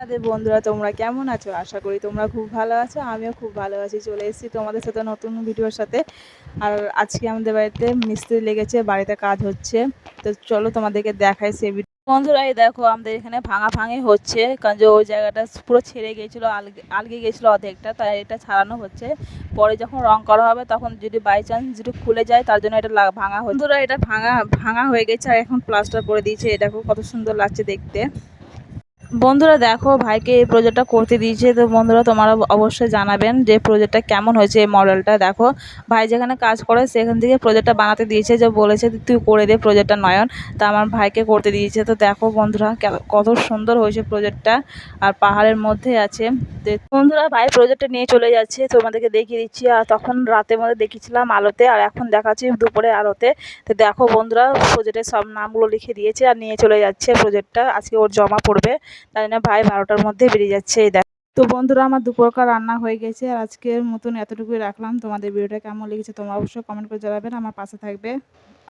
আমাদের বন্ধুরা, তোমরা কেমন আছো? আশা করি তোমরা খুব ভালো আছো, আমিও খুব ভালো আছি। চলে এসেছি তোমাদের সাথে নতুন ভিডিওর সাথে। আর আজকে আমাদের বাড়িতে মিস্ত্রি লেগেছে, বাড়িতে কাজ হচ্ছে। তো চলো তোমাদেরকে দেখাই সে ভিডিও বন্ধুরা, এই দেখো, আমাদের এখানে ভাঙা ভাঙি হচ্ছে। কারণ যে ওই জায়গাটা পুরো ছেড়ে গিয়েছিল, আলগে আলগে গিয়েছিল অর্ধেকটা, তাই এটা ছাড়ানো হচ্ছে। পরে যখন রং করা হবে, তখন যদি বাই চান্স যদি খুলে যায়, তার জন্য এটা ভাঙা হচ্ছে। বন্ধুরা, এটা ভাঙা ভাঙা হয়ে গেছে, আর এখন প্লাস্টার করে দিয়েছে। এটা কত সুন্দর লাগছে দেখতে। বন্ধুরা দেখো, ভাইকে এই প্রজেক্টটা করতে দিয়েছে। তো বন্ধুরা, তোমরা অবশ্যই জানাবেন যে প্রজেক্টটা কেমন হয়েছে এই মডেলটা দেখো, ভাই যেখানে কাজ করে, সেখান থেকে প্রজেক্টটা বানাতে দিয়েছে। যে বলেছে তুই করে দে প্রজেক্টটা নয়ন। তা আমার ভাইকে করতে দিয়েছে। তো দেখো বন্ধুরা কত সুন্দর হয়েছে প্রজেক্টটা আর পাহাড়ের মধ্যে আছে। বন্ধুরা, ভাই প্রজেক্টটা নিয়ে চলে যাচ্ছে। তোমাদেরকে দেখিয়ে দিচ্ছি। আর তখন রাতের মধ্যে দেখিয়েছিলাম আলোতে। আর এখন দেখাচ্ছি দুপুরে আলোতে। তো দেখো বন্ধুরা প্রজেক্টের সব নামগুলো লিখে দিয়েছে। আর নিয়ে চলে যাচ্ছে প্রজেক্টটা আজকে ওর জমা পড়বে। তাই জন্য ভাই বারোটার মধ্যে বেরিয়ে যাচ্ছে, এই দেখ। তো বন্ধুরা, আমার দুপুরকার রান্না হয়ে গেছে, আর আজকের মতন এতটুকুই রাখলাম। তোমাদের ভিডিওটা কেমন লেগেছে তোমরা অবশ্যই কমেন্ট করে জানাবেন, আমার পাশে থাকবে।